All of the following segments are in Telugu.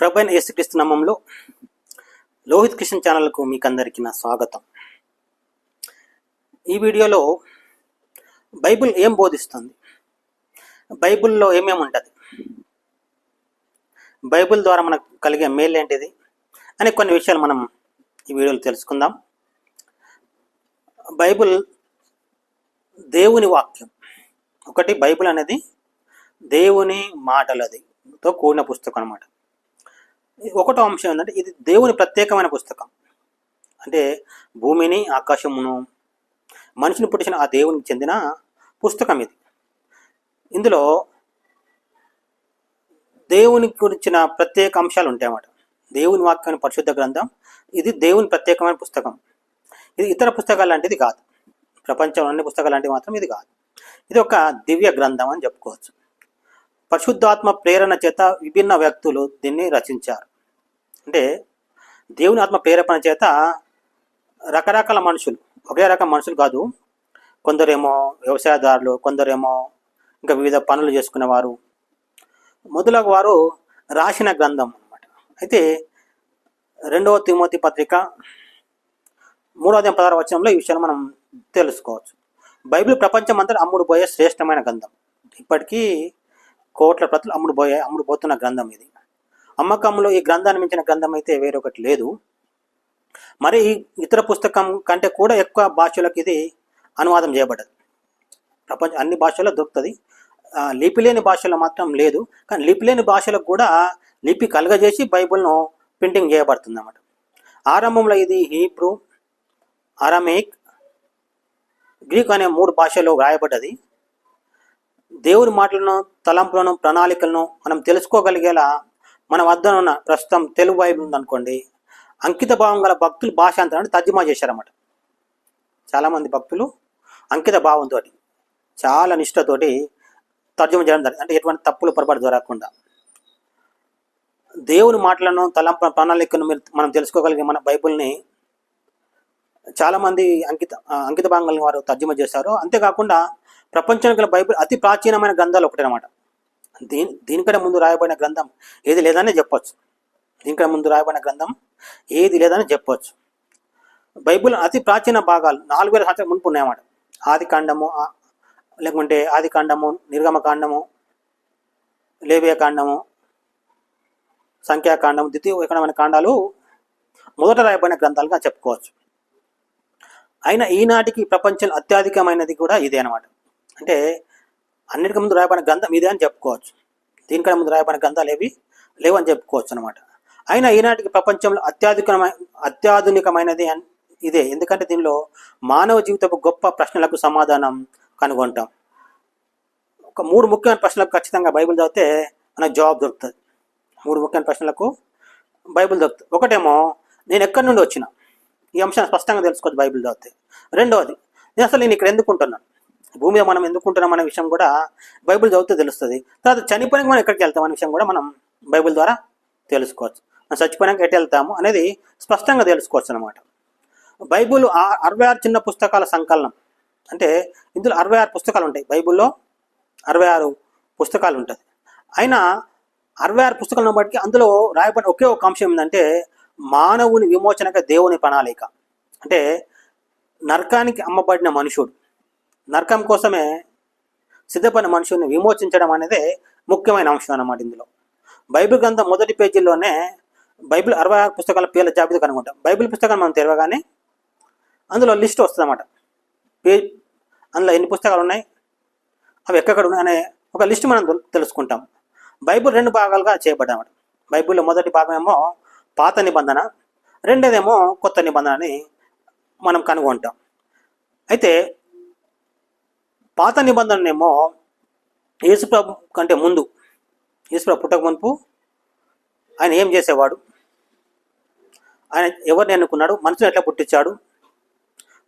ప్రభైన యేసుక్రీస్తు నామంలో లోహిత్ కిషన్ ఛానల్కు మీకు అందరికీ నా స్వాగతం. ఈ వీడియోలో బైబిల్ ఏం బోధిస్తుంది? బైబిల్లో ఏమేమి ఉంటుంది? బైబిల్ ద్వారా మనకు కలిగే మేలు ఏంటిది? అనే కొన్ని విషయాలు మనం ఈ వీడియోలో తెలుసుకుందాం. బైబిల్ దేవుని వాక్యం. ఒకటి బైబిల్ అనేది దేవుని మాటలది. తో కూడిన పుస్తకం అనమాట ఒకటో అంశం ఏంటంటే ఇది దేవుని ప్రత్యేకమైన పుస్తకం. అంటే భూమిని ఆకాశమును మనిషిని పుట్టించిన ఆ దేవునికి చెందిన పుస్తకం ఇది. ఇందులో దేవుని గురించిన ప్రత్యేక అంశాలు ఉంటాయన్నమాట. దేవుని వాక్యాన్ని పరిశుద్ధ గ్రంథం ఇది దేవుని ప్రత్యేకమైన పుస్తకం. ఇది ఇతర పుస్తకాలు లాంటిది కాదు. ప్రపంచంలో అన్ని పుస్తకాలు లాంటివి మాత్రం ఇది కాదు. ఇది ఒక దివ్య గ్రంథం అని చెప్పుకోవచ్చు. పరిశుద్ధాత్మ ప్రేరణ చేత విభిన్న వ్యక్తులు దీన్ని రచించారు. అంటే దేవుని ఆత్మ ప్రేరేపణ చేత రకరకాల మనుషులు ఒకే రకం మనుషులు కాదు. కొందరేమో వ్యవసాయదారులు కొందరేమో ఇంకా వివిధ పనులు చేసుకునేవారు. మొదలగు వారు రాసిన గ్రంథం అన్నమాట. అయితే రెండవ తిమోతి పత్రిక మూడవ పదహారు వచనంలో ఈ విషయాన్ని మనం తెలుసుకోవచ్చు. బైబిల్ ప్రపంచం అంతా అమ్ముడు పోయే శ్రేష్టమైన గ్రంథం. ఇప్పటికీ కోట్ల ప్రతులు అమ్ముడు పోయే అమ్ముడు పోతున్న గ్రంథం ఇది. అమ్మకంలో ఈ గ్రంథాన్ని మించిన గ్రంథం అయితే వేరొకటి లేదు. మరి ఇతర పుస్తకం కంటే కూడా ఎక్కువ భాషలకు ఇది అనువాదం చేయబడ్డది. ప్రపంచ అన్ని భాషల్లో దొరుకుతుంది. లిపి లేని భాషలో మాత్రం లేదు. కానీ లిపి లేని భాషలకు కూడా లిపి కలగజేసి బైబిల్ను ప్రింటింగ్ చేయబడుతుంది అన్నమాట ఆరంభంలో ఇది హీబ్రూ అరమేక్ గ్రీక్ అనే మూడు భాషల్లో వ్రాయబడ్డది. దేవుని మాటలను తలంపులను ప్రణాళికలను మనం తెలుసుకోగలిగేలా మన వద్ద ఉన్న ప్రస్తుతం తెలుగు బైబిల్ ఉందనుకోండి అంకిత భావం గల భక్తులు భాషాంతరాన్ని తర్జుమా చేశారన్నమాట. చాలామంది భక్తులు అంకిత భావంతో చాలా నిష్ఠతోటి తర్జుమా చేయడం జరిగింది. అంటే ఎటువంటి తప్పులు పొరపాటు జరగకుండా. దేవుని మాటలను తలంప ప్రణాళికను మీరు మనం తెలుసుకోగలిగే మన బైబిల్ని చాలామంది అంకిత అంకిత భాగంగా వారు తర్జుమ చేశారు. అంతేకాకుండా ప్రపంచానికి గల బైబిల్ అతి ప్రాచీనమైన గ్రంథాలు ఒకటి అనమాట దీని దీనికంటే ముందు రాయబడిన గ్రంథం ఏది లేదని చెప్పొచ్చు. దీనికంటే ముందు రాయబడిన గ్రంథం ఏది లేదని చెప్పొచ్చు. బైబిల్ అతి ప్రాచీన భాగాలు నాలుగు వేల సంవత్సరాల మునుపు ఉన్నాయన్నమాట. ఆది కాండము లేకుంటే ఆది కాండము నిర్గమ కాండము కాండము సంఖ్యాకాండం ద్వితీయ కాండాలు మొదట రాయబడిన గ్రంథాలుగా చెప్పుకోవచ్చు. అయినా ఈనాటికి ప్రపంచంలో అత్యధికమైనది కూడా ఇదే అనమాట అంటే అన్నిటికీ ముందు రాయబడిన గ్రంథం ఇదే అని చెప్పుకోవచ్చు. దీనికన్నా ముందు రాయబడిన గ్రంథాలు ఏవి లేవని చెప్పుకోవచ్చు అనమాట అయినా ఈనాటికి ప్రపంచంలో అత్యాధునికమైన అత్యాధునికమైనది ఇదే. ఎందుకంటే దీనిలో మానవ జీవితపు గొప్ప ప్రశ్నలకు సమాధానం కనుగొంటాం. ఒక మూడు ముఖ్యమైన ప్రశ్నలకు ఖచ్చితంగా బైబిల్ చదివితే మనకు జవాబు దొరుకుతుంది. మూడు ముఖ్యమైన ప్రశ్నలకు బైబిల్ దొరుకుతుంది. ఒకటేమో నేను ఎక్కడి నుండి వచ్చిన? ఈ అంశాన్ని స్పష్టంగా తెలుసుకోవచ్చు బైబిల్ చదివితే. రెండవది నేను అసలు నేను ఇక్కడ ఎందుకుంటున్నాను భూమి మీద మనం ఎందుకుంటున్నాం అనే విషయం కూడా బైబిల్ చదివితే తెలుస్తుంది. తర్వాత చనిపోయినాక మనం ఎక్కడికి వెళ్తాం అనే విషయం కూడా మనం బైబిల్ ద్వారా తెలుసుకోవచ్చు. మనం చచ్చిపోయినాక ఎటు వెళ్తాము అనేది స్పష్టంగా తెలుసుకోవచ్చు అనమాట బైబిల్ ఆ- అరవై ఆరు చిన్న పుస్తకాల సంకలనం. అంటే ఇందులో అరవై ఆరు పుస్తకాలు ఉంటాయి. బైబిల్లో అరవై ఆరు పుస్తకాలు ఉంటుంది. అయినా అరవై ఆరు పుస్తకాలను బట్టి అందులో రాయబడిన ఒకే ఒక అంశం ఏంటంటే మానవుని విమోచనక దేవుని ప్రణాళిక. అంటే నరకానికి అమ్మబడిన మనుషుడు. నరకం కోసమే సిద్ధపడిన మనుషుల్ని విమోచించడం అనేది ముఖ్యమైన అంశం అన్నమాట ఇందులో. బైబిల్ గ్రంథం మొదటి పేజీలోనే బైబిల్ అరవై ఆరు పుస్తకాల పేర్ల జాబితా కనుగొంటాం. బైబిల్ పుస్తకాలు మనం తెరవగానే అందులో లిస్ట్ వస్తుంది అన్నమాట పేజ్ అందులో ఎన్ని పుస్తకాలు ఉన్నాయి? అవి ఎక్కడ ఉన్నాయి అనే ఒక లిస్ట్ మనం తెలు- తెలుసుకుంటాం. బైబిల్ రెండు భాగాలుగా చేయబడ్డామట. బైబిల్లో మొదటి భాగం ఏమో పాత నిబంధన రెండోదేమో కొత్త నిబంధన అని మనం కనుగొంటాం. అయితే పాత నిబంధననేమో యేసుప్రభు కంటే ముందు యేసుప్రభు పుట్టక మునుపు ఆయన ఏం చేసేవాడు? ఆయన ఎవరిని ఎన్నుకున్నాడు? మనుషులు ఎట్లా పుట్టించాడు?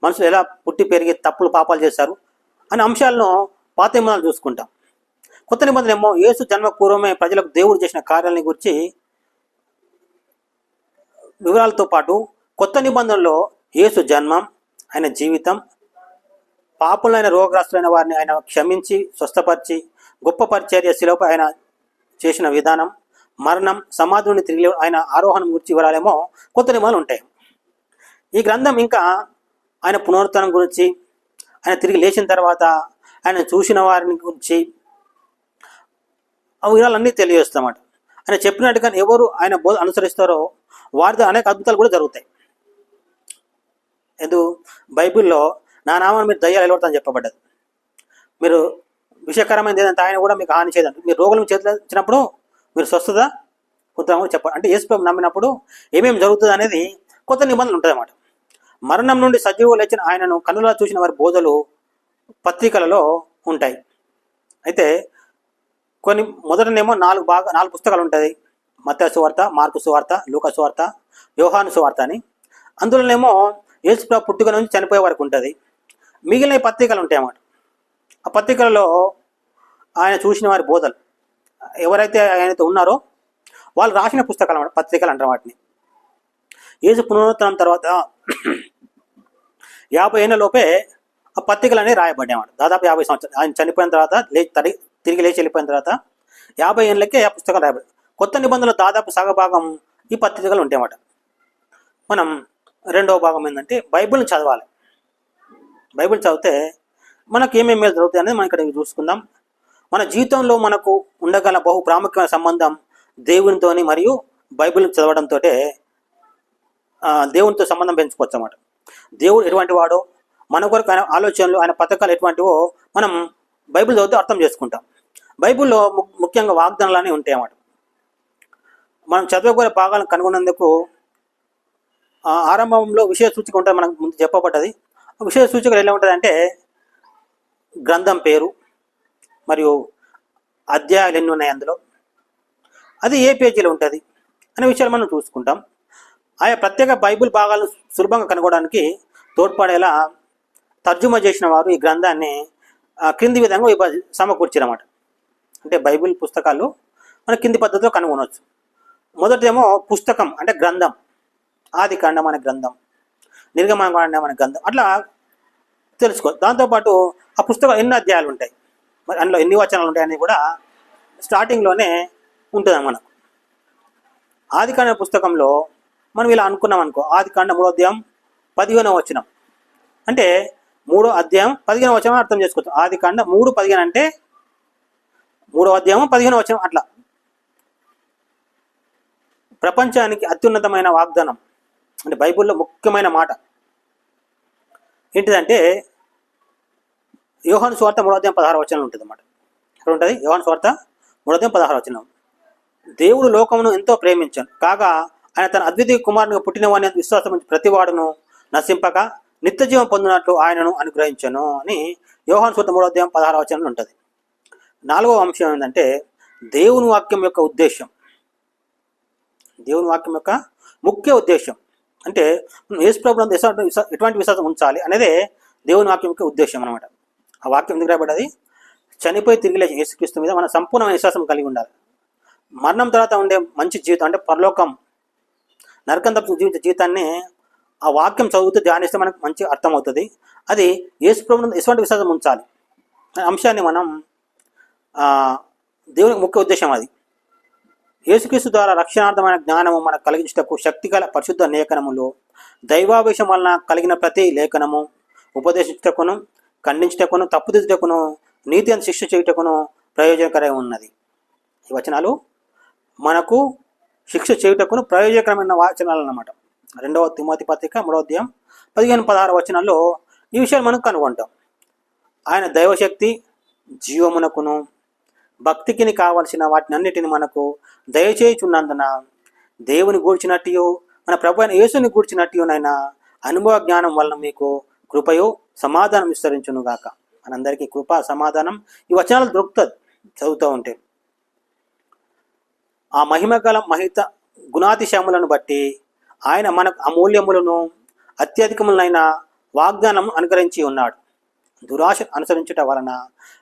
మనుషులు ఎలా పుట్టి పెరిగి తప్పులు పాపాలు చేశారు? అనే అంశాలను పాత నిబంధనలు చూసుకుంటాం. కొత్త నిబంధన ఏమో యేసు జన్మ పూర్వమే ప్రజలకు దేవుడు చేసిన కార్యాలని గురించి వివరాలతో పాటు కొత్త నిబంధనలో యేసు జన్మం ఆయన జీవితం పాపులైన రోగగ్రస్తులైన వారిని ఆయన క్షమించి స్వస్థపరిచి గొప్ప పరిచర్య శిలోపై ఆయన చేసిన విధానం మరణం సమాధుని తిరిగి ఆయన ఆరోహణం గురించి వివరాలేమో కొత్త నియమాలు ఉంటాయి. ఈ గ్రంథం ఇంకా ఆయన పునరుత్థానం గురించి ఆయన తిరిగి లేచిన తర్వాత ఆయన చూసిన వారిని గురించి ఆ వివరాలన్నీ తెలియజేస్తామాట. ఆయన చెప్పినట్టుగా ఎవరు ఆయన బోధ అనుసరిస్తారో వారితో అనేక అద్భుతాలు కూడా జరుగుతాయి. ఎందు బైబిల్లో నా నామాన్ని మీరు దయ్యాలు వెళ్ళబడతాని చెప్పబడ్డది. మీరు విషయకరమైనది ఏదంటే ఆయన కూడా మీకు హాని చేయదండి. మీరు రోగులను చేతిలో ఇచ్చినప్పుడు మీరు స్వస్థత పొందుతామని చెప్పండి అంటే యేసుప్రభు నమ్మినప్పుడు ఏమేమి జరుగుతుంది అనేది కొత్త నిబంధనలు ఉంటుంది అన్నమాట మరణం నుండి సజీవులు లేచిన ఆయనను కన్నులా చూసిన వారి బోధలు పత్రికలలో ఉంటాయి. అయితే కొన్ని మొదటనేమో నాలుగు బాగా నాలుగు పుస్తకాలు ఉంటాయి. మత్య సువార్త మార్కు సువార్త లూక సువార్త యోహాను సువార్త అని. అందులోనేమో యేసు పుట్టుక నుంచి చనిపోయే వరకు ఉంటుంది. మిగిలిన పత్రికలు ఉంటాయి అన్నమాట. ఆ పత్రికలలో ఆయన చూసిన వారి బోధలు ఎవరైతే ఆయనతో ఉన్నారో వాళ్ళు రాసిన పుస్తకాలు అన్నమాట పత్రికలు అంటారు వాటిని. యేసు పునరుత్తరం తర్వాత యాభై ఏళ్ళ లోపే ఆ పత్రికలు అనేవి రాయబడ్డాయన్నమాట దాదాపు యాభై సంవత్సరాలు ఆయన చనిపోయిన తర్వాత లేచి తడి తిరిగి లేచి వెళ్ళిపోయిన తర్వాత యాభై ఏళ్ళకే ఆ పుస్తకాలు రాయబడి కొత్త నిబంధనలు దాదాపు సగభాగం ఈ పత్రికలు ఉంటాయన్నమాట మనం రెండవ భాగం ఏంటంటే బైబిల్ని చదవాలి. బైబిల్ చదివితే మనకు ఏమేమి మేలు జరుగుతాయి అనేది మనం ఇక్కడ చూసుకుందాం. మన జీవితంలో మనకు ఉండగల బహు ప్రాముఖ్యమైన సంబంధం దేవునితోని మరియు బైబిల్ చదవడంతో దేవునితో సంబంధం పెంచుకోవచ్చు అన్నమాట. దేవుడు ఎటువంటి వాడో మన కొరకు ఆయన ఆలోచనలు ఆయన పథకాలు ఎటువంటివో మనం బైబిల్ చదివితే అర్థం చేసుకుంటాం. బైబిల్లో ము- ముఖ్యంగా వాగ్దానాలు అనేవి ఉంటాయి అన్నమాట. మనం చదవకూడే భాగాలను కనుగొన్నందుకు ఆరంభంలో విషయ సూచిక ఉంటుంది మనకు ముందు చెప్పబడ్డది. విశేష విషయ సూచికలు ఎలా ఉంటుంది అంటే గ్రంథం పేరు మరియు అధ్యాయాలు ఎన్ని ఉన్నాయి అందులో? అది ఏ పేజీలో ఉంటుంది? అనే విషయాలు మనం చూసుకుంటాం. ఆయా ప్రత్యేక బైబిల్ భాగాలు సులభంగా కనుగొనడానికి తోడ్పడేలా తర్జుమా చేసిన వారు ఈ గ్రంథాన్ని క్రింది విధంగా సమకూర్చారన్నమాట అంటే బైబిల్ పుస్తకాలు మన కింది పద్ధతిలో కనుగొనవచ్చు. మొదటిదేమో పుస్తకం అంటే గ్రంథం. ఆది కాండం అనే గ్రంథం. నిర్గమనం అనే గ్రంథం. అట్లా తెలుసుకో. దాంతోపాటు ఆ పుస్తకం ఎన్ని అధ్యాయాలు ఉంటాయి? మరి అందులో ఎన్ని వచనాలు ఉంటాయి అనేది కూడా స్టార్టింగ్లోనే ఉంటుంది మనకు. ఆదికాండ పుస్తకంలో మనం ఇలా అనుకున్నాం అనుకో. ఆదికాండ మూడో అధ్యాయం పదిహేనవ వచనం. అంటే మూడో అధ్యాయం పదిహేను వచనం అర్థం చేసుకోవచ్చు. ఆదికాండ మూడు పదిహేను అంటే మూడో అధ్యాయం పదిహేను వచనం అట్లా. ప్రపంచానికి అత్యున్నతమైన వాగ్దానం. అంటే బైబిల్లో ముఖ్యమైన మాట. ఏంటిదంటే యోహాను స్వార్థ మూడోదయం పదహారు వచనం ఉంటుంది అన్నమాట ఎక్కడ ఉంటుంది యోహాను స్వార్థ మూడోదయం పదహారు వచనం దేవుడు లోకమును ఎంతో ప్రేమించాను. కాగా ఆయన తన అద్వితీయ కుమారుని పుట్టినవాని విశ్వాసం ప్రతివాడును నశింపక నిత్యజీవం పొందినట్లు ఆయనను అనుగ్రహించను అని యోహాను స్వార్థ మూడో పదహారు వచనంలో ఉంటుంది. నాలుగవ అంశం ఏంటంటే దేవుని వాక్యం యొక్క ఉద్దేశం. దేవుని వాక్యం యొక్క ముఖ్య ఉద్దేశం. అంటే యేసు ప్రభు ఎటువంటి విశ్వాసం ఉంచాలి అనేదే దేవుని వాక్యం యొక్క ఉద్దేశం అనమాట ఆ వాక్యం ఎందుకు రాబడ్డది చనిపోయి తిరిగి లేచి యేసుక్రీస్తు మీద మన సంపూర్ణమైన విశ్వాసం కలిగి ఉండాలి. మరణం తర్వాత ఉండే మంచి జీవితం అంటే పరలోకం నరకం తప్పు జీవిత జీవితాన్ని ఆ వాక్యం చదువుతూ ధ్యానిస్తే మనకు మంచి అర్థమవుతుంది. అది యేసు ఎటువంటి విశ్వాసం ఉంచాలి? అంశాన్ని మనం దేవునికి దేవుని ముఖ్య ఉద్దేశం అది. యేసుక్రీస్తు ద్వారా రక్షణార్థమైన జ్ఞానము మనకు కలిగించటకు శక్తిగల పరిశుద్ధ లేఖనములు. దైవావేశం వలన కలిగిన ప్రతి లేఖనము ఉపదేశించటకును ఖండించటకును తప్పుదిద్దుటకును నీతి అని శిక్ష చేయుటకును ప్రయోజనకరంగా ఉన్నది. ఈ వచనాలు మనకు శిక్ష చేయుటకును ప్రయోజనకరమైన వచనాలు అన్నమాట రెండవ తిమ్మతి పత్రిక మూడవ అధ్యాయం పదిహేను పదహారు వచనాల్లో ఈ విషయాలు మనం కనుగొంటాం. ఆయన దైవశక్తి జీవమునకును భక్తికిని కావలసిన వాటిని అన్నిటిని మనకు దయచేయుచున్నందున దేవుని గూర్చినట్టు మన ప్రభు అయిన యేసుని గూర్చినట్టునైనా అనుభవ జ్ఞానం వలన మీకు కృపయో సమాధానం విస్తరించును గాక మనందరికీ కృప సమాధానం ఈ వచనాలు దొరుకుతుంది చదువుతూ ఉంటే. ఆ మహిమ గల మహిత గుణాతిశములను బట్టి ఆయన మనకు అమూల్యములను అత్యధికములైన వాగ్దానం అనుకరించి ఉన్నాడు. దురాశ అనుసరించుట వలన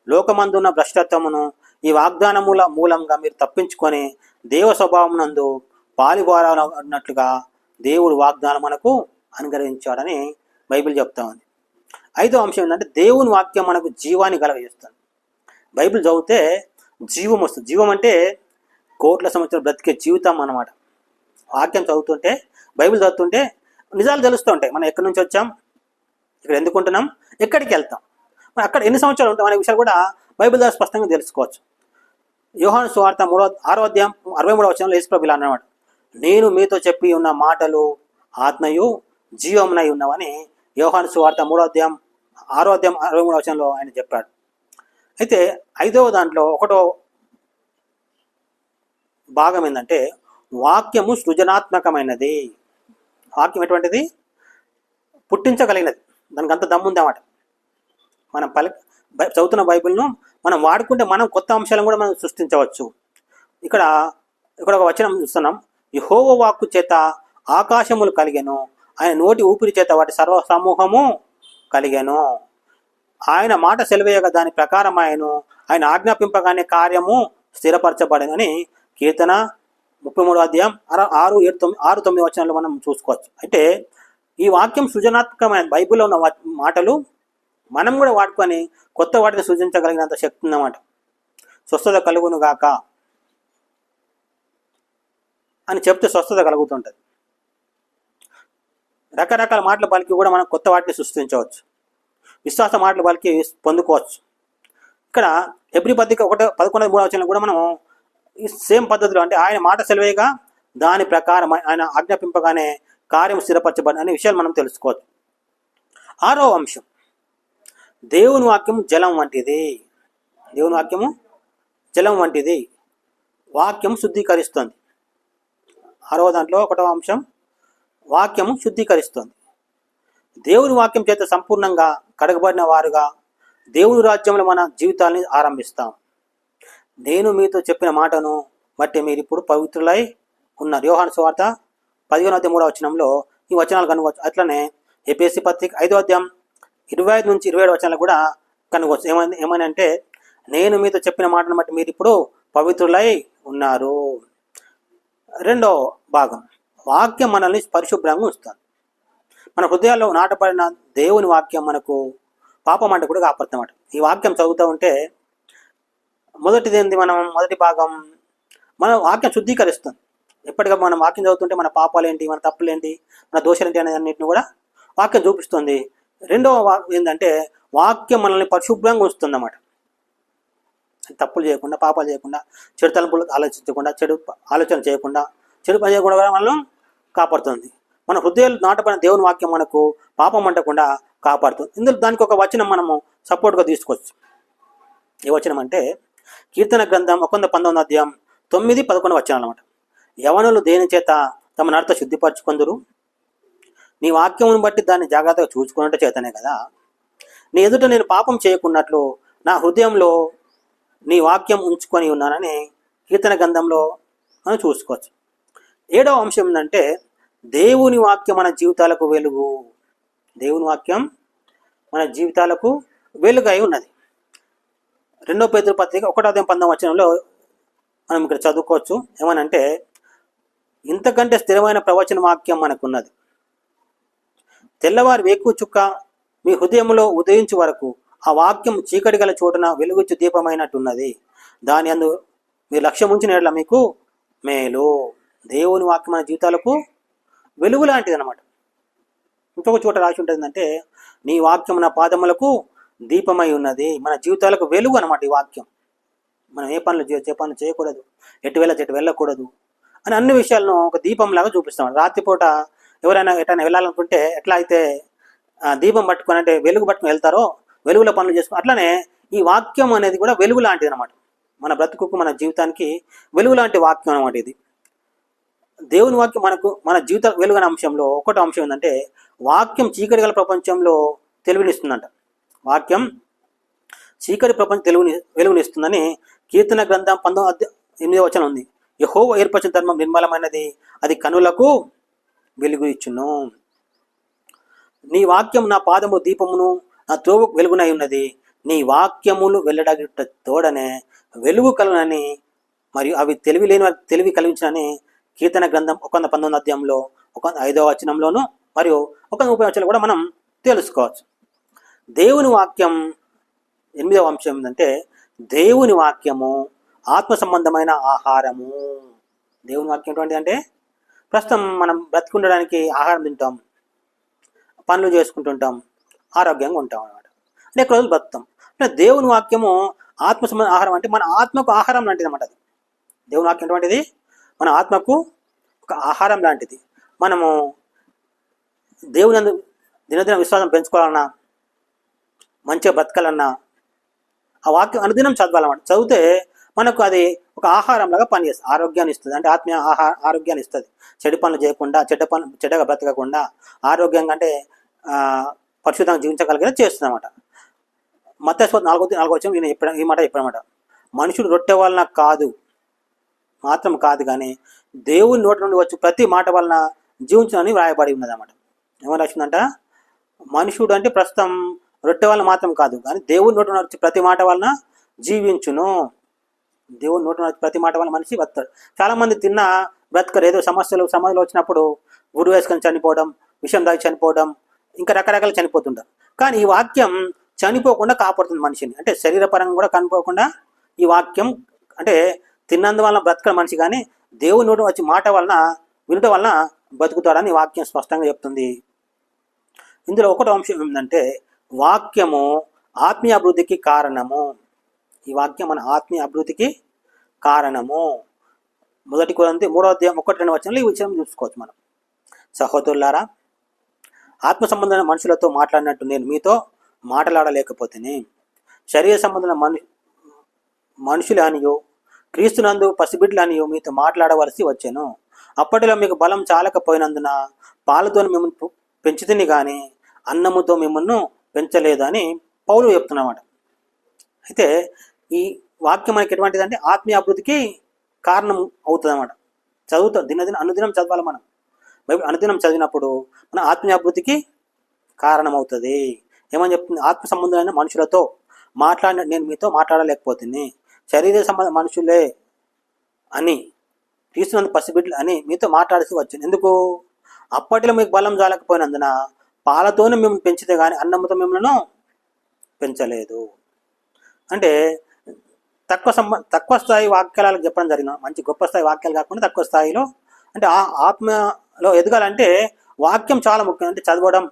లోకమందున్న భ్రష్టత్వమును ఈ వాగ్దానముల మూలంగా మీరు తప్పించుకొని దేవ స్వభావం నందు పాలుబారనట్లుగా దేవుడు వాగ్దానం మనకు అనుగ్రహించాడని బైబిల్ చెప్తా ఉంది. ఐదో అంశం ఏంటంటే దేవుని వాక్యం మనకు జీవాన్ని కలగజేస్తుంది. బైబిల్ చదివితే జీవం వస్తుంది. జీవం అంటే కోట్ల సంవత్సరాలు బ్రతికే జీవితం అన్నమాట. వాక్యం చదువుతుంటే బైబిల్ చదువుతుంటే నిజాలు తెలుస్తూ ఉంటాయి మనం ఎక్కడి నుంచి వచ్చాం? ఇక్కడ ఎందుకుంటున్నాం? ఎక్కడికి వెళ్తాం? మనం అక్కడ ఎన్ని సంవత్సరాలు ఉంటాం? అనే విషయాలు కూడా బైబిల్ ద్వారా స్పష్టంగా తెలుసుకోవచ్చు. యోహాను సువార్త మూడో ఆరో అధ్యాయం అరవై మూడో వచనంలో యేసుప్రభు ఇలా అన్నమాట నేను మీతో చెప్పి ఉన్న మాటలు ఆత్మయు జీవమునై ఉన్నవని యోహాను సువార్త మూడో అధ్యాయం ఆరో అధ్యాయం అరవై మూడో వచనంలో ఆయన చెప్పాడు. అయితే ఐదవ దాంట్లో ఒకటో భాగం ఏంటంటే వాక్యము సృజనాత్మకమైనది. వాక్యం ఎటువంటిది? పుట్టించగలిగినది. దానికి అంత దమ్ముందన్నమాట మనం పలి చదువుతున్న బైబిల్ను మనం వాడుకుంటే మనం కొత్త అంశాలను కూడా మనం సృష్టించవచ్చు. ఇక్కడ ఇక్కడ ఒక వచనం చూస్తున్నాం. యహోవ వాక్కు చేత ఆకాశములు కలిగెను. ఆయన నోటి ఊపిరి చేత వాటి సర్వ సమూహము కలిగెను. ఆయన మాట సెలవేయక దాని ప్రకారం ఆయను ఆయన ఆజ్ఞాపింపగానే కార్యము స్థిరపరచబడనని కీర్తన ముప్పై మూడు అధ్యాయం అర ఆరు ఏడు తొమ్మిది ఆరు తొమ్మిది వచనాలు మనం చూసుకోవచ్చు. అంటే ఈ వాక్యం సృజనాత్మకమైన బైబిల్లో ఉన్న మాటలు మనం కూడా వాడుకొని కొత్త వాటిని సూచించగలిగినంత శక్తి ఉందన్నమాట. స్వస్థత కలుగును గాక అని చెప్తే స్వస్థత కలుగుతుంటుంది. రకరకాల మాటలు పలికి కూడా మనం కొత్త వాటిని సృష్టించవచ్చు. విశ్వాస మాటలు పలికి పొందుకోవచ్చు. ఇక్కడ ఎబ్రి పత్రిక ఒకటో పదకొండు మూడవ వచ్చిన కూడా మనం ఈ సేమ్ పద్ధతిలో అంటే ఆయన మాట సెలవేగా దాని ప్రకారం ఆయన ఆజ్ఞాపింపగానే కార్యం స్థిరపరచబడి అనే విషయాలు మనం తెలుసుకోవచ్చు. ఆరో అంశం. దేవుని వాక్యం జలం వంటిది. దేవుని వాక్యము జలం వంటిది. వాక్యం శుద్ధీకరిస్తుంది. ఆరవ దాంట్లో ఒకటవ అంశం వాక్యము శుద్ధీకరిస్తుంది. దేవుని వాక్యం చేత సంపూర్ణంగా కడగబడిన వారుగా దేవుని రాజ్యంలో మన జీవితాన్ని ఆరంభిస్తాం. నేను మీతో చెప్పిన మాటను బట్టి మీరు ఇప్పుడు పవిత్రులై ఉన్నారు. యోహాను సువార్త పదిహేను అధ్యాయం మూడవ వచనంలో ఈ వచనాలు కనుగొచ్చు అట్లనే ఏపీఎస్సీ పత్రిక ఐదో అధ్యాయం ఇరవై ఐదు నుంచి ఇరవై ఏడు వచనాలు కూడా కనుగొచ్చు. ఏమని ఏమని అంటే నేను మీతో చెప్పిన మాటను బట్టి మీరు ఇప్పుడు పవిత్రులై ఉన్నారు. రెండో భాగం. వాక్యం మనల్ని పరిశుభ్రంగా ఉంచుతుంది. మన హృదయాల్లో నాటపడిన దేవుని వాక్యం మనకు పాపం అంటే కూడా కాపాడుతామట ఈ వాక్యం చదువుతూ ఉంటే మొదటిది ఏంది మనం మొదటి భాగం? మన వాక్యం శుద్ధీకరిస్తుంది. ఎప్పటికప్పుడు మనం వాక్యం చదువుతుంటే మన పాపాలు ఏంటి మన తప్పులు ఏంటి మన దోషాలు ఏంటి అనే అన్నింటిని కూడా వాక్యం చూపిస్తుంది. రెండవ ఏంటంటే వాక్యం మనల్ని పరిశుభ్రంగా ఉంచుతుంది అన్నమాట తప్పులు చేయకుండా పాపాలు చేయకుండా చెడు తలంపులు ఆలోచించకుండా చెడు ఆలోచన చేయకుండా చెడు పని చేయకుండా మనం మనల్ని కాపాడుతుంది. మన హృదయాలు నాటపడిన దేవుని వాక్యం మనకు పాపం అంటకుండా కాపాడుతుంది. ఇందులో దానికి ఒక వచనం మనము సపోర్ట్గా తీసుకోవచ్చు. ఏ వచనం అంటే కీర్తన గ్రంథం ఒక వంద పంతొమ్మిది అధ్యాయం తొమ్మిది పదకొండు వచనాలు అనమాట యవనులు దేని చేత తమ నడత శుద్ధిపరచుకుందరు నీ వాక్యమును బట్టి దాన్ని జాగ్రత్తగా చూసుకున్నట్టు చేతనే కదా? నీ ఎదుట నేను పాపం చేయకున్నట్లు నా హృదయంలో నీ వాక్యం ఉంచుకొని ఉన్నానని కీర్తన గ్రంథంలో మనం చూసుకోవచ్చు. ఏడవ అంశం ఏంటంటే దేవుని వాక్యం మన జీవితాలకు వెలుగు. దేవుని వాక్యం మన జీవితాలకు వెలుగై ఉన్నది. రెండో పేదల పత్రిక ఒకటో అదే పంతొమ్మిది వచనంలో మనం ఇక్కడ చదువుకోవచ్చు. ఏమనంటే ఇంతకంటే స్థిరమైన ప్రవచన వాక్యం మనకున్నది. తెల్లవారి వేకు చుక్క మీ హృదయంలో ఉదయించు వరకు ఆ వాక్యం చీకటి గల చోటున వెలుగుచ్చు దీపమైనట్టున్నది. దాని అందు మీరు లక్ష్యం ఉంచిన ఎడల మీకు మేలు. దేవుని వాక్యం మన జీవితాలకు వెలుగు లాంటిది అనమాట ఇంకొక చోట రాసి ఉంటుంది అంటే నీ వాక్యం నా పాదములకు దీపమై ఉన్నది. మన జీవితాలకు వెలుగు అనమాట ఈ వాక్యం. మనం ఏ పనులు చే ఏ పనులు చేయకూడదు. ఎటు వెళ్ళచ్చు ఎటు వెళ్ళకూడదు. అని అన్ని విషయాలను ఒక దీపంలాగా చూపిస్తాం. రాత్రిపూట ఎవరైనా ఎటైనా వెళ్ళాలనుకుంటే ఎట్లా అయితే దీపం పట్టుకొని అంటే వెలుగు పట్టుకుని వెళ్తారో వెలుగులో పనులు చేసుకుని అట్లనే ఈ వాక్యం అనేది కూడా వెలుగు లాంటిది అనమాట మన బ్రతుకుకు మన జీవితానికి వెలుగు లాంటి వాక్యం అనమాట ఇది. దేవుని వాక్యం మనకు మన జీవిత వెలుగైన అంశంలో ఒకటో అంశం ఏంటంటే వాక్యం చీకటి గల ప్రపంచంలో తెలివినిస్తుందంట. వాక్యం చీకటి ప్రపంచం తెలుగుని వెలుగునిస్తుందని కీర్తన గ్రంథం పంతొమ్మిది అధ్యాయం ఎనిమిదో వచనం ఉంది. యహో ఏర్పరిచిన ధర్మం నిర్మలమైనది. అది కనులకు వెలుగు ఇచ్చును నీ వాక్యం నా పాదము దీపమును నా త్రోవ వెలుగునై ఉన్నది. నీ వాక్యములు వెల్లడగిట తోడనే వెలుగు కలునని మరియు అవి తెలివి లేని తెలివి కలిగించనని కీర్తన గ్రంథం ఒక వంద పంతొమ్మిది అధ్యాయంలో ఒక ఐదవ వచనంలోను మరియు ఒక ముప్పై వచనంలో కూడా మనం తెలుసుకోవచ్చు. దేవుని వాక్యం ఎనిమిదవ అంశం ఏంటంటే దేవుని వాక్యము ఆత్మ సంబంధమైన ఆహారము. దేవుని వాక్యం ఎటువంటిది అంటే ప్రస్తుతం మనం బ్రతికుండడానికి ఆహారం తింటాం పనులు చేసుకుంటుంటాం ఆరోగ్యంగా ఉంటాం అనమాట అనేక రోజులు బతుకుతాం అంటే దేవుని వాక్యము ఆత్మ సంబంధ ఆహారం అంటే మన ఆత్మకు ఆహారం లాంటిది అనమాట అది. దేవుని వాక్యం ఎటువంటిది? మన ఆత్మకు ఒక ఆహారం లాంటిది. మనము దేవుని అందు దినదిన విశ్వాసం పెంచుకోవాలన్నా మంచిగా బతకాలన్నా ఆ వాక్యం అనుదినం చదవాలన్నమాట. చదివితే మనకు అది ఒక ఆహారంలాగా పనిచేస్తుంది. ఆరోగ్యాన్ని ఇస్తుంది. అంటే ఆత్మీయ ఆహార ఆరోగ్యాన్ని ఇస్తుంది. చెడు పనులు చేయకుండా చెడ్డ పనులు చెడ్డగా బ్రతకకుండా ఆరోగ్యంగా అంటే పరిశుద్ధంగా జీవించగలిగేలా చేస్తుంది అనమాట మత్స్వ నాలుగో నాలుగో వచ్చి నేను చెప్పడం ఈ మాట చెప్పానమాట మనుషుడు రొట్టె వలన కాదు మాత్రం కాదు కానీ దేవుని నోటి నుండి వచ్చి ప్రతి మాట వలన జీవించడానికి వ్రాయబడి ఉన్నది అన్నమాట ఏమని వచ్చిందంట మనుషుడు అంటే ప్రస్తుతం రొట్టె వలన మాత్రం కాదు కానీ దేవుని నోటి నుండి వచ్చి ప్రతి మాట వలన జీవించును. దేవుని నోటి వచ్చి ప్రతి మాట వలన మనిషి బతాడు చాలామంది తిన్నా తిన్న బ్రతకరు ఏదో సమస్యలు సమాధిలో వచ్చినప్పుడు గుడి వేసుకొని చనిపోవడం విషం దాగి చనిపోవడం ఇంకా రకరకాలు చనిపోతుంటారు. కానీ ఈ వాక్యం చనిపోకుండా కాపాడుతుంది మనిషిని. అంటే శరీరపరంగా కూడా కనిపోకుండా ఈ వాక్యం అంటే తిన్నందువలన బ్రతకడం మనిషి కానీ దేవుని నోటి వచ్చి మాట వలన వినుట వలన బతుకుతాడని వాక్యం స్పష్టంగా చెప్తుంది. ఇందులో ఒకటో అంశం ఏంటంటే వాక్యము ఆత్మీయ అభివృద్ధికి కారణము. ఈ వాక్యం మన ఆత్మీయ అభివృద్ధికి కారణము. మొదటి కొరంతి మూడో అధ్యాయం ఒకటి రెండు వచనంలో ఈ విషయం చూసుకోవచ్చు మనం. సహోదరులారా ఆత్మ సంబంధమైన మనుషులతో మాట్లాడినట్టు నేను మీతో మాట్లాడలేకపోతేనే శరీర సంబంధమైన మను మనుషులు అనియో క్రీస్తునందు పసిబిడ్లు అనియో మీతో మాట్లాడవలసి వచ్చాను. అప్పటిలో మీకు బలం చాలకపోయినందున పాలతో మిమ్మల్ని పెంచుతుంది కానీ అన్నముతో మిమ్మల్ని పెంచలేదని పౌలు చెప్తున్నమాట. అయితే ఈ వాక్యం మనకి ఎటువంటిది అంటే ఆత్మీయ అభివృద్ధికి కారణం అవుతుంది అనమాట చదువుతాం దినదిన అనుదినం చదవాలి మనం. బైబిల్ అనుదినం చదివినప్పుడు మన ఆత్మీయ అభివృద్ధికి కారణమవుతుంది ఏమని చెప్తుంది? ఆత్మ సంబంధమైన మనుషులతో మాట్లాడిన నేను మీతో మాట్లాడలేకపోతుంది శరీర సంబంధ మనుషులే అని తీసుకున్న పసిబిడ్డలు అని మీతో మాట్లాడాల్సి వచ్చింది ఎందుకు? అప్పటిలో మీకు బలం జాలకపోయినందున పాలతోనే మిమ్మల్ని పెంచితే కానీ అన్నంతో మిమ్మల్ని పెంచలేదు. అంటే తక్కువ సంబ తక్కువ స్థాయి వాక్యాలకు చెప్పడం జరిగిన మంచి గొప్ప స్థాయి వాక్యాలు కాకుండా తక్కువ స్థాయిలో అంటే ఆ ఆత్మలో ఎదగాలంటే వాక్యం చాలా ముఖ్యం అంటే చదవడం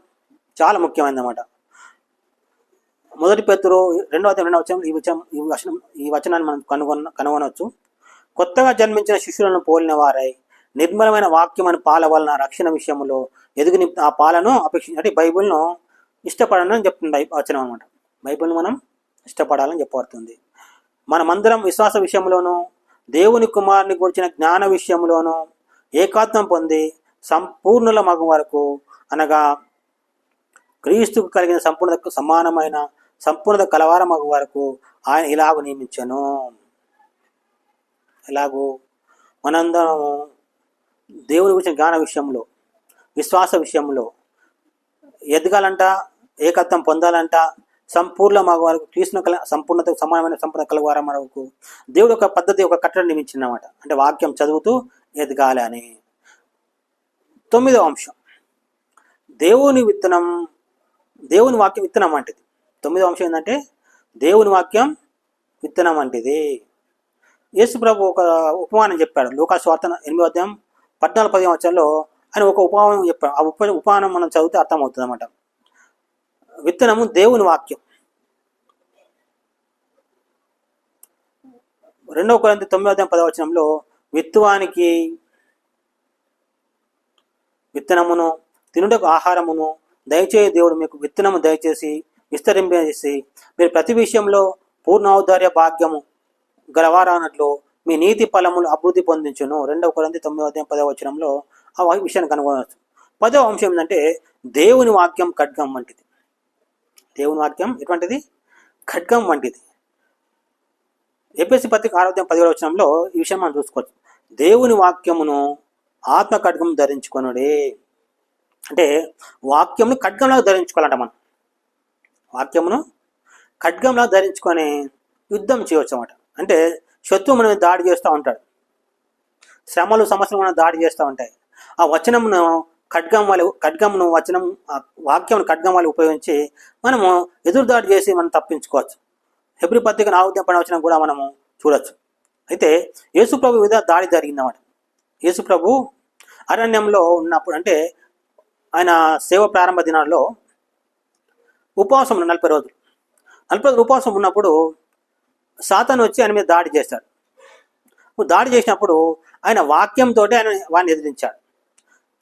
చాలా ముఖ్యమైనది అనమాట మొదటి పెతురు రెండవ రెండవ రెండో వచనం ఈ వచనం ఈ వచనం ఈ వచనాన్ని మనం కనుగొన కనుగొనవచ్చు. కొత్తగా జన్మించిన శిష్యులను పోలిన వారై నిర్మలమైన వాక్యమైన పాల వలన రక్షణ విషయంలో ఎదుగుని ఆ పాలను అపేక్షించి అంటే బైబిల్ను ఇష్టపడాలని చెప్తుంది వచనం అనమాట బైబిల్ని మనం ఇష్టపడాలని చెప్పబడుతుంది. మనమందరం విశ్వాస విషయంలోనూ దేవుని కుమారుని గురించిన జ్ఞాన విషయంలోనూ ఏకాత్మం పొంది సంపూర్ణుల మగం వరకు అనగా క్రీస్తుకు కలిగిన సంపూర్ణతకు సమానమైన సంపూర్ణత కలవార మగ వరకు ఆయన ఇలాగ నియమించను. ఇలాగూ మనందరం దేవుని గురించిన జ్ఞాన విషయంలో విశ్వాస విషయంలో ఎదగాలంట ఏకత్వం పొందాలంట సంపూర్ణ మగ వరకు క్రీస్తున కల సంపూర్ణత సమానమైన సంపూర్ణ కలవారం వరకు దేవుడు ఒక పద్ధతి ఒక కట్టడం నియమించినమాట. అంటే వాక్యం చదువుతూ ఎదగాలి అని తొమ్మిదవ అంశం. దేవుని విత్తనం దేవుని వాక్యం విత్తనం వంటిది తొమ్మిదవ అంశం ఏంటంటే దేవుని వాక్యం విత్తనం అంటిది. యేసు ప్రభు ఒక ఉపమానం చెప్పాడు. లోకా స్వార్థ ఎనిమిదో అధ్యాయం పద్నాలుగు పదిహేను వచ్చంలో ఆయన ఒక ఉపమానం చెప్పాడు. ఆ ఉప ఉపమానం మనం చదివితే అర్థమవుతుంది అనమాట విత్తనము దేవుని వాక్యం. రెండవ కొరింథీ తొమ్మిదవ పదవచనంలో విత్తువానికి విత్తనమును తినుటకు ఆహారమును దయచేసి దేవుడు మీకు విత్తనము దయచేసి విస్తరింపజేసి మీరు ప్రతి విషయంలో పూర్ణౌదార్య భాగ్యము గలవారానట్లు మీ నీతి ఫలములు అభివృద్ధి పొందించును. రెండవ కొరంది తొమ్మిదవ అధ్యాయం పదవ వచనంలో ఆ విషయాన్ని కనుగొనవచ్చు. పదవ అంశం ఏంటంటే దేవుని వాక్యం ఖడ్గం వంటిది. దేవుని వాక్యం ఎటువంటిది? ఖడ్గం వంటిది. ఏపీఎస్సి పత్రిక ఆరోగ్యం పదివేల వచనంలో ఈ విషయం మనం చూసుకోవచ్చు. దేవుని వాక్యమును ఆత్మ ఖడ్గం ధరించుకొనుడే. అంటే వాక్యమును ఖడ్గంలో ధరించుకోవాలంట మనం. వాక్యమును ఖడ్గంలా ధరించుకొని యుద్ధం చేయవచ్చు అనమాట అంటే శత్రువు మన దాడి చేస్తూ ఉంటాడు. శ్రమలు సమస్యలు మనం దాడి చేస్తూ ఉంటాయి. ఆ వచనమును ఖడ్గం వల్ల ఖడ్గమును వచనం వాక్యం ఖడ్గం వల్ల ఉపయోగించి మనము ఎదురు దాడి చేసి మనం తప్పించుకోవచ్చు. హెబ్రి పత్రిక నాలుగు పడిన వచనం కూడా మనము చూడొచ్చు. అయితే యేసుప్రభు మీద దాడి జరిగిందన్నమాట. యేసుప్రభు అరణ్యంలో ఉన్నప్పుడు అంటే ఆయన సేవ ప్రారంభ దినాల్లో ఉపవాసం నలభై రోజులు. నలభై రోజులు ఉపవాసం ఉన్నప్పుడు సాతాను వచ్చి ఆయన మీద దాడి చేశాడు. దాడి చేసినప్పుడు ఆయన వాక్యంతో ఆయన వాడిని ఎదిరించాడు.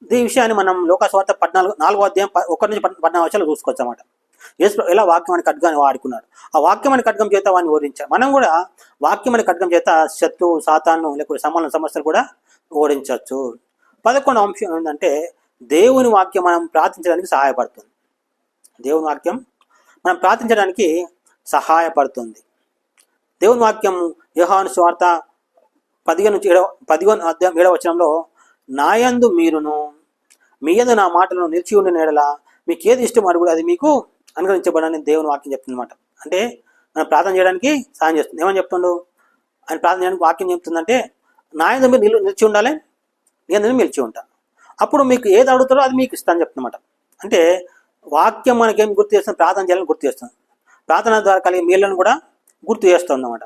ఈ విషయాన్ని మనం లోకస్వార్త పద్నాలుగు నాలుగో అధ్యాయం ఒకటి నుంచి పద్నాలుగు వర్షాలు చూసుకోవచ్చు అన్నమాట యేసు ఎలా వాక్యం అని ఖడ్గాన్ని వాడుకున్నాడు. ఆ వాక్యం అని ఖడ్గం చేత వాడిని ఓడించాడు. మనం కూడా వాక్యం అని ఖడ్గం చేత శత్రు సాతాను లేకపోతే సమాన సమస్యలు కూడా ఓడించవచ్చు. పదకొండు అంశం ఏంటంటే దేవుని వాక్యం మనం ప్రార్థించడానికి సహాయపడుతుంది. దేవుని వాక్యం మనం ప్రార్థించడానికి సహాయపడుతుంది. దేవుని వాక్యం యోహాను స్వార్థ పదిహేను నుంచి ఏడవ పదిహేను అధ్యాయం ఏడవ వచనంలో నాయందు మీరును మీ యందు నా మాటలను నిలిచి ఉండిన ఎడల మీకు ఏది ఇష్టం అడుగుడు అది మీకు అనుగ్రహించబడని దేవుని వాక్యం చెప్తుందన్నమాట. అంటే మనం ప్రార్థన చేయడానికి సాయం చేస్తుంది. ఏమని చెప్తుండు? ఆయన ప్రార్థన చేయడానికి వాక్యం చెప్తుందంటే నాయందు మీరు నిలు నిలిచి ఉండాలి నేను నిలిచి ఉంటా. అప్పుడు మీకు ఏది అడుగుతారో అది మీకు ఇస్తాను చెప్తున్నమాట అంటే వాక్యం మనకేం గుర్తు చేస్తుంది? ప్రార్థన చేయాలని గుర్తు చేస్తుంది. ప్రార్థన ద్వారా కలిగే మేళ్ళను కూడా గుర్తు చేస్తుంది అన్నమాట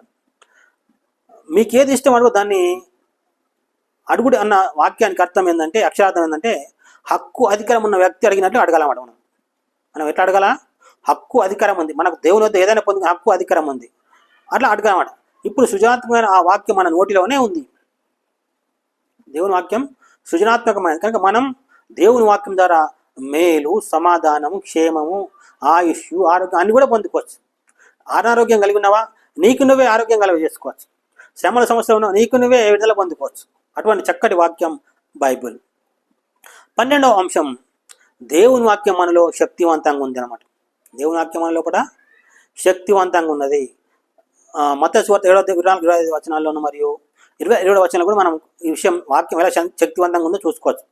మీకు ఏది ఇష్టం అడుగు దాన్ని అడుగుడు అన్న వాక్యానికి అర్థం ఏంటంటే అక్షరార్థం ఏంటంటే హక్కు అధికారం ఉన్న వ్యక్తి అడిగినట్లు అడగాలన్నమాట మనం. మనం ఎట్లా అడగాల? హక్కు అధికారం ఉంది. మనకు దేవుని వద్ద ఏదైనా పొందిన హక్కు అధికారం ఉంది. అట్లా అడగాలన్నమాట ఇప్పుడు సృజనాత్మకమైన ఆ వాక్యం మన నోటిలోనే ఉంది. దేవుని వాక్యం సృజనాత్మకమైన. కనుక మనం దేవుని వాక్యం ద్వారా మేలు సమాధానము క్షేమము ఆయుష్ ఆరోగ్యం అన్ని కూడా పొందుకోవచ్చు. అనారోగ్యం కలిగి ఉన్నావా? నీకు నువ్వే ఆరోగ్యం కలుగ చేసుకోవచ్చు శ్రమల సమస్య ఉన్నావు నీకు నువ్వే విడుదల పొందుకోవచ్చు. అటువంటి చక్కటి వాక్యం బైబిల్. పన్నెండవ అంశం దేవుని వాక్యం మనలో శక్తివంతంగా ఉంది అనమాట దేవుని వాక్యం మనలో కూడా శక్తివంతంగా ఉన్నది. మత స్వార్థ సువార్త ఏడవ ఇరవై ఇరవై ఐదు వచనాల్లోనూ మరియు ఇరవై ఇరవై వచనాలు కూడా మనం ఈ విషయం వాక్యం ఎలా శక్తివంతంగా ఉందో చూసుకోవచ్చు.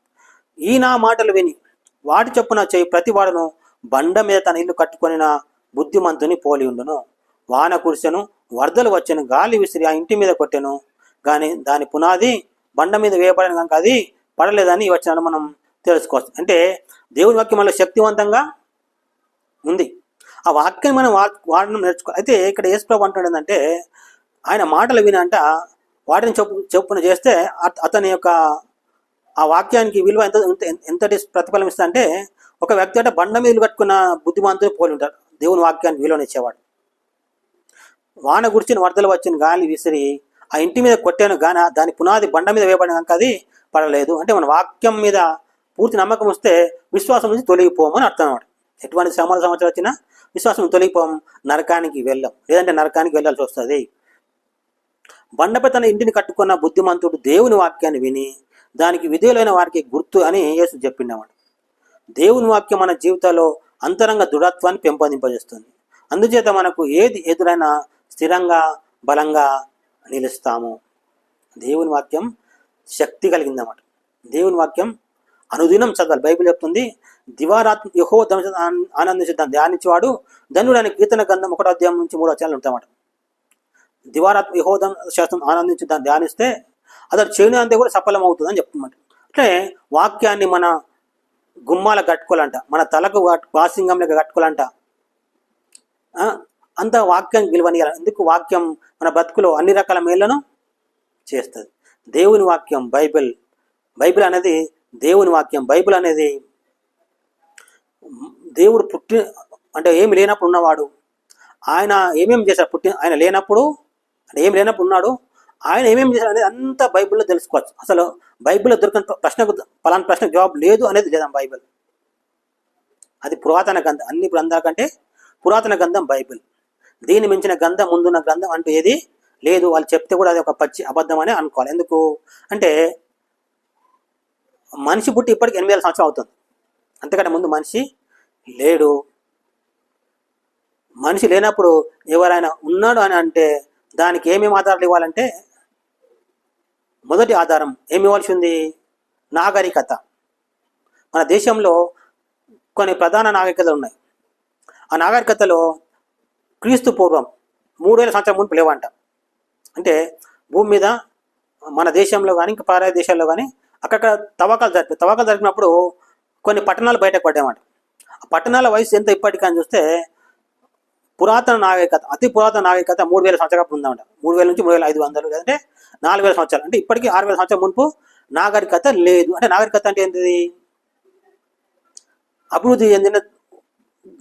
ఈ నా మాటలు విని వాటి చొప్పున చేయి ప్రతి వాడును బండ మీద తన ఇల్లు కట్టుకొనిన బుద్ధిమంతుని పోలి ఉండును. వాన కురిసెను వరదలు వచ్చెను గాలి విసిరి ఆ ఇంటి మీద కొట్టెను. కానీ దాని పునాది బండ మీద వేయబడిన కనుక అది పడలేదని ఈ మనం తెలుసుకోవచ్చు. అంటే దేవుని వాక్యం మనలో శక్తివంతంగా ఉంది. ఆ వాక్యం మనం వా వాడడం నేర్చుకో అయితే ఇక్కడ యేసుప్రభు అంటాడు ఏంటంటే ఆయన మాటలు వినంట వాటిని చెప్పు చెప్పున చేస్తే అత- అతని యొక్క ఆ వాక్యానికి విలువ ఎంత ఎంతటి ప్రతిఫలం ఇస్తా అంటే ఒక వ్యక్తి అంటే బండ మీద కట్టుకున్న బుద్ధిమంతులు పోలి ఉంటాడు. దేవుని వాక్యానికి విలువనిచ్చేవాడు. వాన గుర్చిన వరదలు వచ్చిన గాలి విసిరి ఆ ఇంటి మీద కొట్టాను గాన దాని పునాది బండ మీద వేయబడిన కనుక అది పడలేదు. అంటే మన వాక్యం మీద పూర్తి నమ్మకం వస్తే విశ్వాసం నుంచి తొలగిపోమని అర్థం అన్నమాట ఎటువంటి శ్రమల సంవత్సరం వచ్చినా విశ్వాసం తొలగిపోం నరకానికి వెళ్ళాం. లేదంటే నరకానికి వెళ్ళాల్సి వస్తుంది. బండపై తన ఇంటిని కట్టుకున్న బుద్ధిమంతుడు దేవుని వాక్యాన్ని విని దానికి విధేయులైన వారికి గుర్తు అని యేసు చెప్పిండమాట దేవుని వాక్యం మన జీవితంలో అంతరంగ దృఢత్వాన్ని పెంపొందింపజేస్తుంది. అందుచేత మనకు ఏది ఎదురైనా స్థిరంగా బలంగా నిలుస్తాము. దేవుని వాక్యం శక్తి కలిగిందన్నమాట. దేవుని వాక్యం అనుదినం చదవాలి. బైబిల్ చెప్తుంది దివారాత్మ యహో ఆనందించుద్దాం ధ్యానించేవాడు ధనుడని కీర్తన గంధం ఒకటో అధ్యాయం నుంచి మూడో అధ్యాయాలు ఉంటాయన్నమాట. దివారాత్మ యహోధం శాస్త్రం ఆనందించి దాన్ని ధ్యానిస్తే అతడు చేయని అంతే కూడా సఫలం అవుతుందని చెప్తున్నమాట అంటే వాక్యాన్ని మన గుమ్మాల కట్టుకోవాలంట మన తలకు వాసింగంలో కట్టుకోవాలంట. అంత వాక్యం గెలవనియాలి. ఎందుకు వాక్యం మన బతుకులో అన్ని రకాల మేళ్ళను చేస్తుంది? దేవుని వాక్యం బైబిల్. బైబిల్ అనేది దేవుని వాక్యం. బైబిల్ అనేది దేవుడు పుట్టి అంటే ఏమి లేనప్పుడు ఉన్నవాడు. ఆయన ఏమేమి చేశాడు? పుట్టి ఆయన లేనప్పుడు అంటే ఏమి లేనప్పుడు ఉన్నాడు. ఆయన ఏమేమి చేశాడు అనేది అంతా బైబిల్లో తెలుసుకోవచ్చు. అసలు బైబిల్లో దొరికిన ప్రశ్నకు పలానా ప్రశ్నకు జవాబు లేదు అనేది లేదా బైబిల్? అది పురాతన గ్రంథం అన్ని గ్రంథాల కంటే పురాతన గ్రంథం బైబిల్. దీన్ని మించిన గ్రంథం ముందున్న గ్రంథం అంటూ ఏది లేదు. వాళ్ళు చెప్తే కూడా అది ఒక పచ్చి అబద్ధం అని అనుకోవాలి. ఎందుకు? అంటే మనిషి పుట్టి ఇప్పటికి ఎనిమిది వేల సంవత్సరం అవుతుంది. అంతకంటే ముందు మనిషి లేడు. మనిషి లేనప్పుడు ఎవరైనా ఉన్నాడు అని అంటే దానికి ఏమేమి ఆధారాలు ఇవ్వాలంటే మొదటి ఆధారం ఏమి ఇవ్వాల్సి ఉంది నాగరికత. మన దేశంలో కొన్ని ప్రధాన నాగరికతలు ఉన్నాయి. ఆ నాగరికతలో క్రీస్తు పూర్వం మూడు వేల సంవత్సరం ముందు లేవంట. అంటే భూమి మీద మన దేశంలో కానీ ఇంకా పారాయ దేశాల్లో కానీ అక్కడక్కడ తవ్వకాలు జరిపి తవ్వకాలు జరిపినప్పుడు కొన్ని పట్టణాలు బయటకు పడ్డాయన్నమాట ఆ పట్టణాల వయసు ఎంత ఇప్పటికని చూస్తే పురాతన నాగరికత అతి పురాతన నాగరికత మూడు వేల సంవత్సరాలు ఉందన్నమాట మూడు వేల నుంచి మూడు వేల ఐదు వందలు అంటే నాలుగు వేల సంవత్సరాలు. అంటే ఇప్పటికీ ఆరు వేల సంవత్సరాల మునుపు నాగరికత లేదు. అంటే నాగరికత అంటే ఏంటిది? అభివృద్ధి చెందిన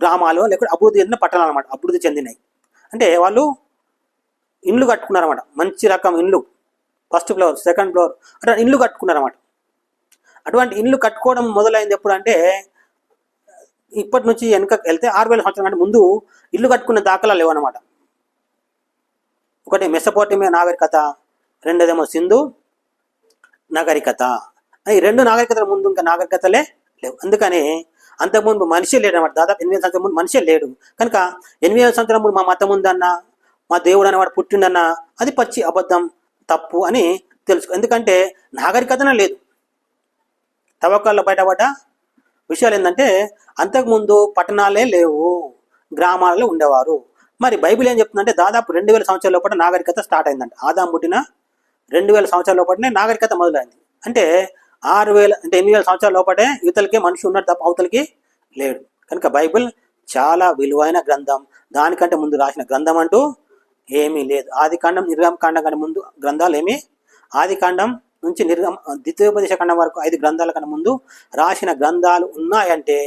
గ్రామాలు లేకపోతే అభివృద్ధి చెందిన పట్టణాలు అనమాట అభివృద్ధి చెందినాయి అంటే వాళ్ళు ఇండ్లు కట్టుకున్నారన్నమాట మంచి రకం ఇండ్లు. ఫస్ట్ ఫ్లోర్ సెకండ్ ఫ్లోర్ అట్లా ఇండ్లు కట్టుకున్నారన్నమాట. అటువంటి ఇండ్లు కట్టుకోవడం మొదలైంది ఎప్పుడు అంటే ఇప్పటి నుంచి వెనక వెళ్తే ఆరు వేల సంవత్సరాల కంటే ముందు ఇల్లు కట్టుకునే దాఖలాలు లేవన్నమాట. ఒకటి మెసపోటమియా నాగరికత రెండోదేమో సింధు నాగరికత. ఈ రెండు నాగరికతల ముందు ఇంకా నాగరికతలే లేవు. అందుకని అంతకుముందు మనిషి లేడు అనమాట దాదాపు ఎనిమిది సంవత్సరం ముందు మనిషే లేడు. కనుక ఎనిమిది సంవత్సరం ముందు మా మతం ఉందన్న మా దేవుడు అనేవాడు పుట్టిండన్న అది పచ్చి అబద్ధం తప్పు అని తెలుసు. ఎందుకంటే నాగరికతనే లేదు. తవ్వకాల్లో బయటపడ్డ విషయాలు ఏంటంటే అంతకుముందు పట్టణాలే లేవు గ్రామాలలో ఉండేవారు. మరి బైబిల్ ఏం చెప్తుందంటే దాదాపు రెండు వేల సంవత్సరాల లోపల నాగరికత స్టార్ట్ అయిందంట. ఆదాం పుట్టిన రెండు వేల సంవత్సరాల లోపలనే నాగరికత మొదలైంది. అంటే ఆరు వేల అంటే ఎనిమిది వేల సంవత్సరాల లోపటే యువతలకి మనిషి ఉన్నాడు తప్ప అవతలకి లేడు. కనుక బైబిల్ చాలా విలువైన గ్రంథం. దానికంటే ముందు రాసిన గ్రంథం అంటూ ఏమీ లేదు. ఆది కాండం నిర్గమ కాండం కంటే ముందు గ్రంథాలు ఏమీ? ఆది కాండం నుంచి నిర్గమ ద్వితీయోపదేశ ఖండం వరకు ఐదు గ్రంథాల కన్నా ముందు రాసిన గ్రంథాలు ఉన్నాయంటే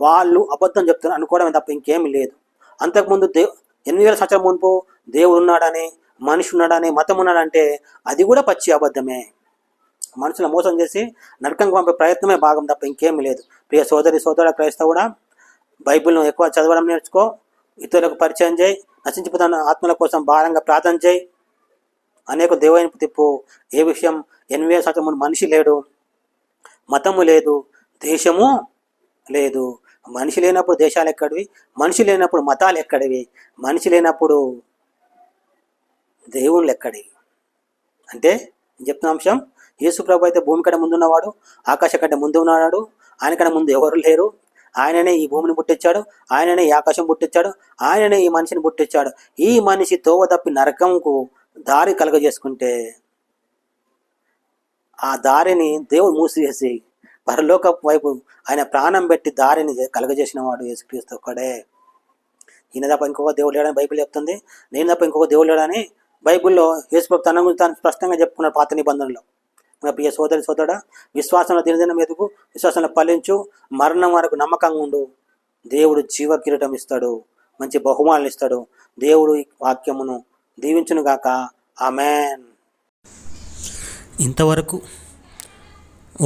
వాళ్ళు అబద్ధం చెప్తున్నారు అనుకోవడమే తప్ప ఇంకేమీ లేదు. అంతకుముందు దే ఎనిమిది వేల సంవత్సరాల మునుపు దేవుడు ఉన్నాడని మనిషి ఉన్నాడని మతం ఉన్నాడంటే అది కూడా పచ్చి అబద్ధమే. మనుషులు మోసం చేసి నరకంగా పంపే ప్రయత్నమే భాగం తప్ప ఇంకేమీ లేదు. ప్రియ సోదరి సోదరుడు క్రైస్తవ కూడా బైబిల్ను ఎక్కువ చదవడం నేర్చుకో ఇతరులకు పరిచయం చేయి నశించిపోతున్న ఆత్మల కోసం భారంగా ప్రార్థన చేయి. అనేక దేవైన తిప్పు ఏ విషయం ఎనిమిది శాతం ముందు మనిషి లేడు మతము లేదు దేశము లేదు. మనిషి లేనప్పుడు దేశాలు ఎక్కడివి? మనిషి లేనప్పుడు మతాలు ఎక్కడివి? మనిషి లేనప్పుడు దేవుళ్ళు ఎక్కడివి? అంటే చెప్తున్న అంశం యేసు ప్రభు అయితే భూమి కంటే ముందున్నవాడు ఆకాశం కంటే ముందు ఉన్నాడు ఆయన కంటే ముందు ఎవరు లేరు. ఆయననే ఈ భూమిని పుట్టించాడు ఆయననే ఈ ఆకాశం పుట్టించాడు ఆయననే ఈ మనిషిని పుట్టించాడు ఈ మనిషి తోవ తప్పి నరకంకు దారి కలగజేసుకుంటే ఆ దారిని దేవుడు మూసివేసి పరలోక వైపు ఆయన ప్రాణం పెట్టి దారిని కలగజేసిన వాడు యేసుక్రీస్తు ఒక్కడే. ఈయన తప్ప ఇంకొక దేవుడు లేడని బైబిల్ చెప్తుంది. నేను తప్ప ఇంకొక దేవుడు లేడని బైబిల్లో యేసుప్రభు తన గురించి తాను స్పష్టంగా చెప్పుకున్నాడు పాత నిబంధనలో. నా ప్రియ సోదరి సోదరుడా విశ్వాసంలో దినదినం ఎదుగు విశ్వాసంలో ఫలించు మరణం వరకు నమ్మకంగా ఉండు. దేవుడు జీవ కిరీటం ఇస్తాడు మంచి బహుమానులు ఇస్తాడు. దేవుడు ఈ వాక్యమును దీవించునుగాక ఆమెన్. ఇంతవరకు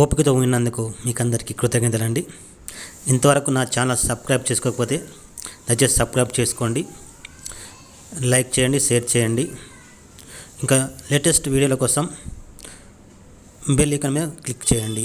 ఓపికతో విన్నందుకు మీకు అందరికీ కృతజ్ఞతలండి ఇంతవరకు నా ఛానల్ సబ్స్క్రైబ్ చేసుకోకపోతే దయచేసి సబ్స్క్రైబ్ చేసుకోండి. లైక్ చేయండి షేర్ చేయండి. ఇంకా లేటెస్ట్ వీడియోల కోసం బెల్ ఐకాన్ మీద క్లిక్ చేయండి.